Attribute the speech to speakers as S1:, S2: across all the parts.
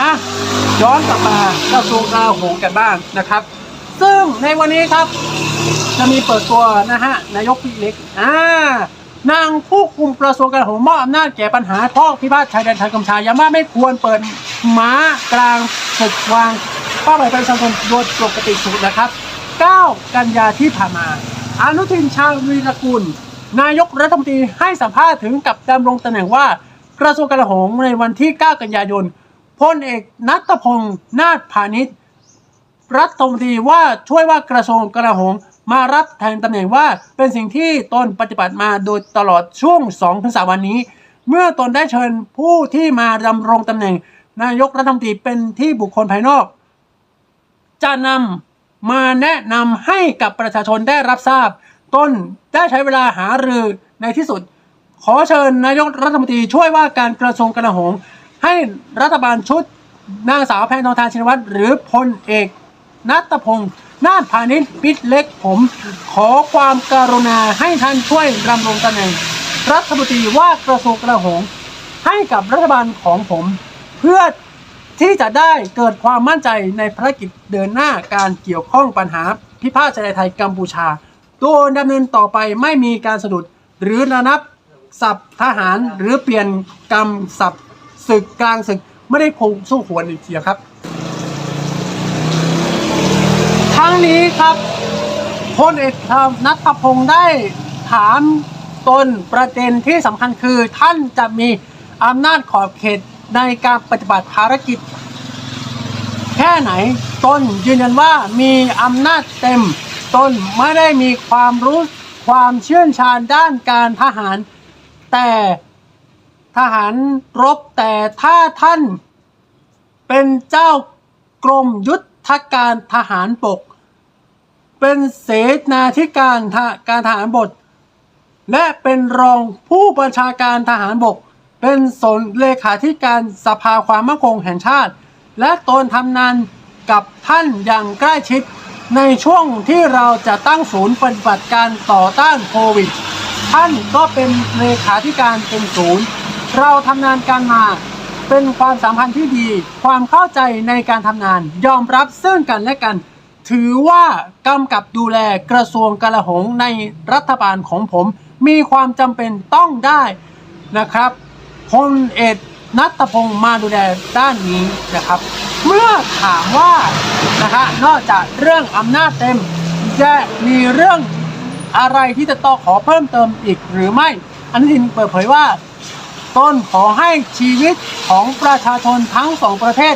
S1: อะย้อนกลับมากระทรวงกลาโหมกันบ้างนะครับ ซึ่งในวันนี้ครับ จะมีเปิดตัวนะฮะนายกพี่เล็กอ่านางผู้คุมกระทรวงกลาโหมมอบอำนาจแก่ปัญหาข้อพิพาทชายแดนไทยกัมพูชาย้ำว่าไม่ควรเปิดม้ากลางศึกวางเป้าหมายประชาชนโดยปกติสุดนะครับ 9 กันยาที่ผ่านมา อนุทินชาญวีรกุล นายกรัฐมนตรีให้สัมภาษณ์ถึงกับดำรงตำแหน่งว่ากระทรวงกลาโหมในวันที่ 9 กันยายน พลเอกนัทพงศ์นาถพาณิชย์รัฐมนตรีว่าช่วยว่ากระทรวงกลาโหมมารับแทนตำแหน่งว่าเป็นสิ่งที่ตนปฏิบัติมาโดยตลอดช่วง2-3วันนี้ เมื่อตนได้เชิญผู้ที่มาดำรงตำแหน่ง นายกรัฐมนตรีเป็นที่บุคคลภายนอก จะนำมาแนะนำให้กับประชาชนได้รับทราบ ต้นได้ใช้เวลาหารือในที่สุด ขอเชิญนายกรัฐมนตรีช่วยว่าการกระทรวงกลาโหม ให้รัฐบาลชุดนางสาวแพนทองทานชินวัตรหรือพลเอกนัตพงศ์นาถพาณิชย์ปิดเล็กผม ขอความกรุณาให้ท่านช่วยดำรงตำแหน่งรัฐมนตรีว่ากระทรวงกลาโหมให้กับรัฐบาลของผม เพื่อที่จะได้เกิดความมั่นใจในภารกิจเดินหน้าการเกี่ยวข้องปัญหาพิพาทชายไทยกัมพูชาโดยดำเนินต่อไปไม่มีการสะดุดหรือระนับสับทหารหรือเปลี่ยนกรรมสับ ศึกกลางศึกไม่ได้คงสู้ขวนอีกทีครับทั้งนี้ครับพลเอกนัทพงศ์ได้ถามตนประเด็นที่สำคัญคือท่านจะมีอำนาจขอบเขตในการปฏิบัติภารกิจ แค่ไหนตนยืนยันว่ามีอำนาจเต็มตนไม่ได้มีความรู้ความเชี่ยวชาญด้านการทหาร แต่ ทหารรบแต่ถ้าท่านเป็นเจ้ากรมยุทธการทหารบก เป็นเสนาธิการทหการทหารบกและเป็นรองผู้บัญชาการทหารบก เป็นสนเลขาธิการสภาความมั่นคงแห่งชาติ และตนทำงานกับท่านอย่างใกล้ชิดในช่วงที่เราจะตั้งศูนย์ปฏิบัติการต่อต้านโควิด ท่านก็เป็นเลขาธิการเป็นศูนย์ เราทำงานกันมา เป็นความสัมพันธ์ที่ดี ความเข้าใจในการทำงาน ยอมรับซึ่งกันและกัน ถือว่ากำกับดูแลกระทรวงกลาโหมในรัฐบาลของผม มีความจำเป็นต้องได้นะครับพลเอกนัตพงศ์มาดูแลด้านนี้นะครับ เมื่อถามว่านะคะนอกจากเรื่องอำนาจเต็มจะมีเรื่องอะไรที่จะต้องขอเพิ่มเติมอีกหรือไม่ อนุทินเปิดเผยว่า ต้นขอให้ชีวิตของประชาชนทั้งสองประเทศ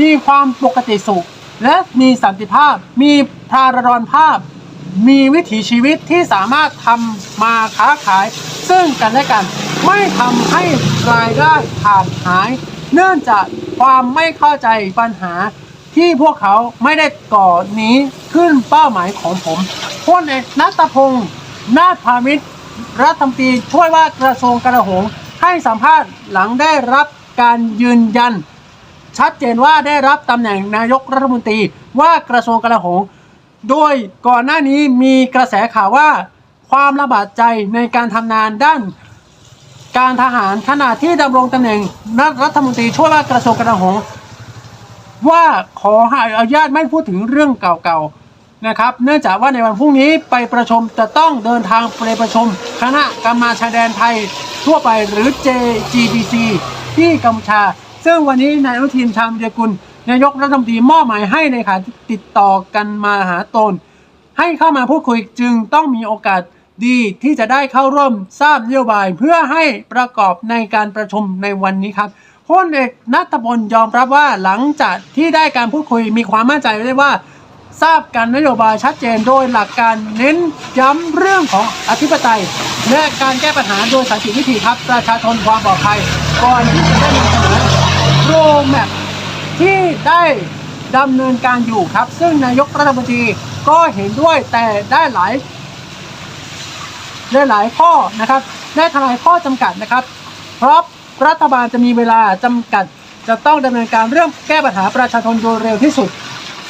S1: มีความปกติสุข และมีสันติภาพ มีพารดรภาพ มีวิถีชีวิตที่สามารถทำมาค้าขาย ซึ่งกันและกันไม่ทำให้รายได้ขาดหาย เนื่องจากความไม่เข้าใจปัญหาที่พวกเขาไม่ได้ก่อนี้ขึ้นเป้าหมายของผมพลเอกนัตพงศ์นาถพามิตรรัฐมนตรีช่วยว่ากระทรวงกลาโหม ให้สัมภาษณ์หลังได้รับการยืนยัน ชัดเจนว่าได้รับตำแหน่งนายกรัฐมนตรีว่ากระทรวงกลาโหมโดยก่อนหน้านี้มีกระแสข่าวว่าความลำบากใจในการทำงานด้านการทหารขณะที่ดำรงตำแหน่งรัฐมนตรีช่วยว่ากระทรวงกลาโหมว่าขอให้อนุญาตไม่พูดถึงเรื่องเก่าๆนะครับ เนื่องจากว่าในวันพรุ่งนี้ไปประชุมจะต้องเดินทางไปประชุมคณะกรรมาชายแดนไทย ทั่วไปหรือ JGBC ที่กัมพูชา ซึ่งวันนี้นายอนุทินชาญวิรกุลนายกรัฐมนตรีมอบหมายให้ในขาติดต่อกันมาหาตน ให้เข้ามาพูดคุยจึงต้องมีโอกาสดีที่จะได้เข้าร่วมทราบนโยบายเพื่อให้ประกอบในการประชุมในวันนี้ครับพลเอกนัทพลยอมรับว่าหลังจากที่ได้การพูดคุยมีความมั่นใจได้ว่า ทราบการนโยบายชัดเจนโดยหลักการเน้นย้ำเรื่องของอธิปไตย และการแก้ปัญหาโดยสันติวิธีครับประชาชนความปลอดภัยก่อนที่จะได้นำเสนอโรแมพที่ได้ดำเนินการอยู่ครับ ซึ่งนายกรัฐมนตรีก็เห็นด้วยแต่ได้หลายได้หลายข้อนะครับได้ทลายข้อจำกัดนะครับ เพราะรัฐบาลจะมีเวลาจำกัดจะต้องดำเนินการเรื่องแก้ปัญหาประชาชนโดยเร็วที่สุด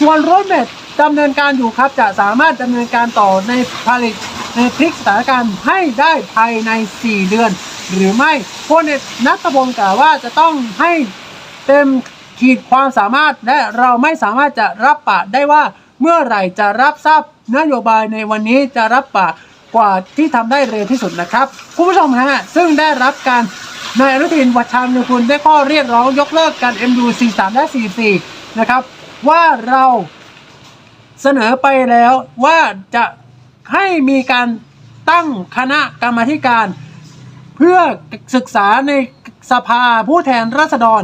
S1: ส่วนรถเมล ดำเนินการอยู่ครับ จะสามารถดำเนินการต่อในผลิตในพลิกสถานการณ์ให้ได้ภายใน 4 เดือน หรือไม่พลเอกนัทพงศ์กล่าวว่าจะต้องให้เต็มขีดความสามารถและเราไม่สามารถจะรับปากได้ว่าเมื่อไหร่จะรับทราบนโยบายในวันนี้จะรับปากกว่าที่ทำได้เร็วที่สุดนะครับคุณผู้ชมฮะซึ่งได้รับการนายอนุทินวัชชานุคุณได้ข้อเรียกร้องยกเลิกการ MU 43 และ 44 นะครับ ว่าเรา เสนอไปแล้วว่าจะให้มีการตั้งคณะกรรมการ เพื่อศึกษาในสภาผู้แทนราษฎร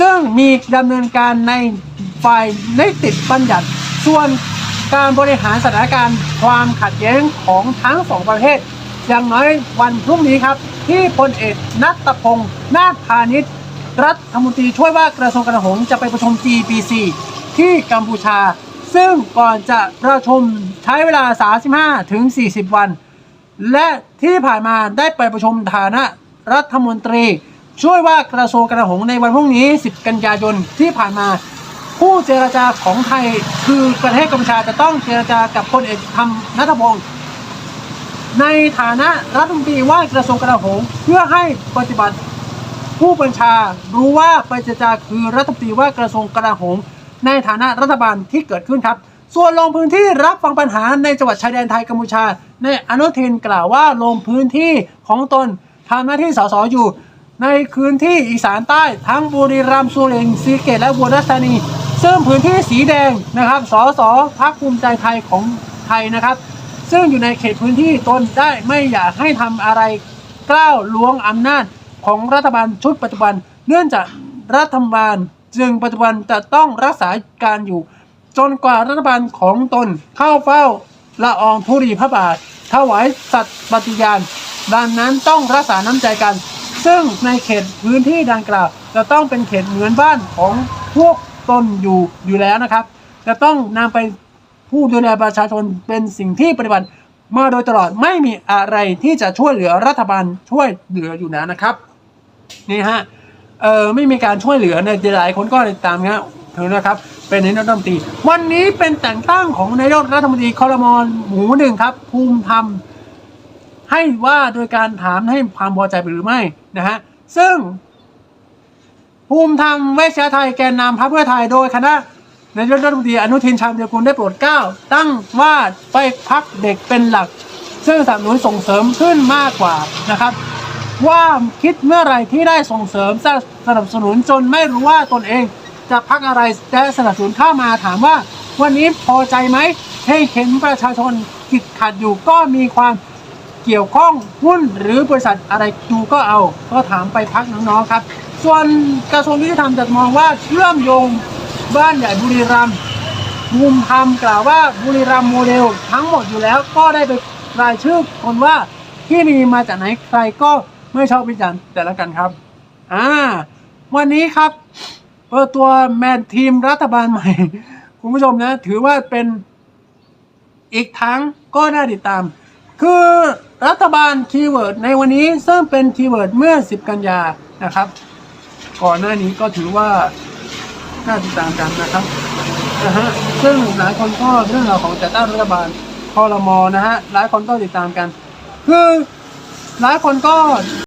S1: ซึ่งมีดำเนินการในฝ่ายนิติบัญญัติส่วนการบริหารสถานการณ์ความขัดแย้งของทั้งสองประเทศ อย่างน้อยวันพรุ่งนี้ครับ ที่พลเอกนัตพงศ์นาถพาณิชย์รัฐมนตรีช่วยว่ากระทรวงกลาโหมจะไปประชุม GPC ที่กัมพูชา ซึ่งก่อนจะประชุมใช้เวลา 35 ถึง 40 วัน และที่ผ่านมาได้ไปประชุมฐานะรัฐมนตรี ช่วยว่ากระทรวงกลาโหมในวันพรุ่งนี้ 10 กันยายนที่ผ่านมา ผู้เจรจาของไทยคือประเทศกัมพูชาจะต้องเจรจากับพลเอกธรรมนัทพงศ์ในฐานะรัฐมนตรีว่ากระทรวงกลาโหมเพื่อให้ปฏิบัติผู้บัญชารู้ว่าไปเจรจาคือรัฐมนตรีว่ากระทรวงกลาโหม ในฐานะรัฐบาลที่เกิดขึ้นครับ ส่วนลงพื้นที่รับฟังปัญหาในจังหวัดชายแดนไทยกัมพูชา ในอนุทินกล่าวว่าลงพื้นที่ของตนทำหน้าที่สสอยู่ ในพื้นที่อีสานใต้ทั้งบุรีรัมย์สุรินทร์ศรีเกตและบัวราชธานี ซึ่งพื้นที่สีแดงนะครับสสพักภูมิใจไทยของไทยนะครับ ซึ่งอยู่ในเขตพื้นที่ตนได้ไม่อยากให้ทำอะไรกล้าวล้วงอำนาจของรัฐบาลชุดปัจจุบัน เนื่องจากรัฐบาล จึงปัจจุบันจะต้องรักษาการอยู่ จนกว่ารัฐบาลของตนเข้าเฝ้าละอองธุรีพระบาทถวายสัตย์ปฏิญาณดังนั้นต้องรักษาน้ำใจกัน ซึ่งในเขตพื้นที่ดังกล่าว จะต้องเป็นเขตเหมือนบ้านของพวกตนอยู่อยู่แล้วนะครับ จะต้องนำไปผู้ดูแลประชาชนเป็นสิ่งที่ปฏิบัติมาโดยตลอดไม่มีอะไรที่จะช่วยเหลือรัฐบาลช่วยเหลืออยู่แล้วนะครับ นี่ฮะ เออไม่มีการช่วยเหลือเนี่ยหลายคนก็ติดตามนะถึงนะครับ เป็นนายกรัฐมนตรี วันนี้เป็นแต่งตั้งของนายกรัฐมนตรีคอรมอนหมูหนึ่งครับ ภูมิธรรมให้ว่าโดยการถามให้ความพอใจหรือไม่นะฮะซึ่ง ภูมิธรรมเวชยไทยแกนนำพรรคเพื่อไทยโดยคณะนายกรัฐมนตรีอนุทินชาญวิรกูลได้โปรดเกล้าตั้งว่าไปพักเด็กเป็นหลัก ซึ่งสนับสนุนส่งเสริมขึ้นมากกว่านะครับ ว่าคิดเมื่อไรที่ได้ส่งเสริมสนับสนุนจนไม่รู้ว่าตนเองจะพักอะไรและสนับสนุนเข้ามาถามว่า วันนี้พอใจไหมให้เห็นประชาชนติดขัดอยู่ก็มีความเกี่ยวข้องหุ้นหรือบริษัทอะไรดูก็เอา ก็ถามไปพักน้องๆครับ ส่วนกระทรวงยุติธรรมจะมองว่าเชื่อมโยงบ้านใหญ่บุรีรัมย์ภูมิธรรมกล่าวว่าบุรีรัมย์โมเดลทั้งหมดอยู่แล้วก็ได้ไปรายชื่อคนว่าที่มีมาจากไหนใครก็ ไม่ชอบวิจารณ์แต่ละกันครับ อ่า วันนี้ครับเปิดตัวแมนทีมรัฐบาลใหม่ คุณผู้ชมนะ ถือว่าเป็นอีกทั้งก็น่าติดตาม คือรัฐบาลคีย์เวิร์ดในวันนี้ซึ่งเป็นคีย์เวิร์ดเมื่อ 10 กันยานะครับ ก่อนหน้านี้ก็ถือว่าน่าติดตามกันนะครับนะฮะซึ่งหลายคนก็เรื่องราวของจัดตั้งรัฐบาลคอรมอนะฮะหลายคนก็ติดตามกัน คือหลายคนก็